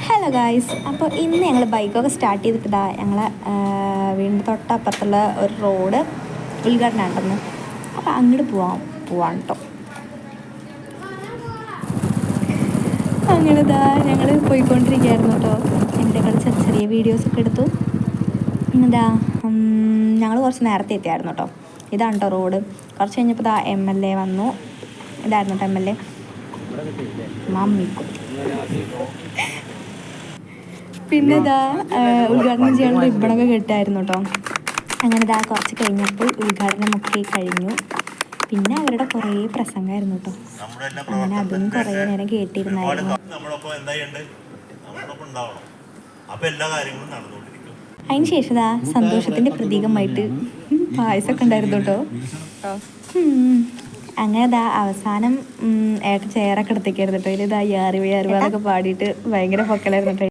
Hello guys അപ്പോൾ ഇന്ന് ഞങ്ങൾ ബൈക്കൊക്കെ സ്റ്റാർട്ട് ചെയ്തിട്ട് ഇതാ ഞങ്ങളെ വീടിന്റെ തൊട്ടപ്പുറത്തുള്ള ഒരു റോഡ് ഉദ്ഘാടനം ഉണ്ടെന്ന് അപ്പോൾ അങ്ങോട്ട് പോവാം പോവാൻ കേട്ടോ അങ്ങനെ ഇതാ ഞങ്ങൾ പോയിക്കൊണ്ടിരിക്കുകയായിരുന്നു കേട്ടോ കളി ചെറിയ ചെറിയ വീഡിയോസൊക്കെ എടുത്തു. എന്താ ഞങ്ങൾ കുറച്ച് നേരത്തെ എത്തിയായിരുന്നു കേട്ടോ ഇതാണ് കേട്ടോ റോഡ് കുറച്ച് കഴിഞ്ഞപ്പോൾ ഇതാ എം എൽ എ വന്നു. ഇതായിരുന്നു കേട്ടോ എം എൽ എ മമ്മിക്കും പിന്നെ ഇതാ ഉദ്ഘാടനം ചെയ്യാനുള്ള റിബണൊക്കെ കിട്ടായിരുന്നു കേട്ടോ. അങ്ങനെ ഇതാ കുറച്ച് കഴിഞ്ഞപ്പോൾ ഉദ്ഘാടനമൊക്കെ കഴിഞ്ഞു. പിന്നെ അവരുടെ കുറേ പ്രസംഗമായിരുന്നു കേട്ടോ. അങ്ങനെ അതും കുറേ നേരം കേട്ടിരുന്നായിരുന്നു. നമ്മളൊപ്പം എന്തായുണ്ട്? നമ്മളൊപ്പം ഉണ്ടാവണം. അപ്പൊ എല്ലാ കാര്യങ്ങളും നടന്നുകൊണ്ടിരിക്കും. അതിന് ശേഷം ഇതാ സന്തോഷത്തിന്റെ പ്രതീകമായിട്ട് പായസമൊക്കെ ഉണ്ടായിരുന്നു കേട്ടോ. അങ്ങനെ ഇതാ അവസാനം ഏട്ട ചേറൊക്കെ ചെയറൊക്കെ എടുത്തേക്കായിരുന്നു കേട്ടോ. ഇതിൽ ഇതാ യാറി യാറുവാന്നൊക്കെ പാടിയിട്ട് ഭയങ്കര പൊക്കലായിരുന്നു കേട്ടോ.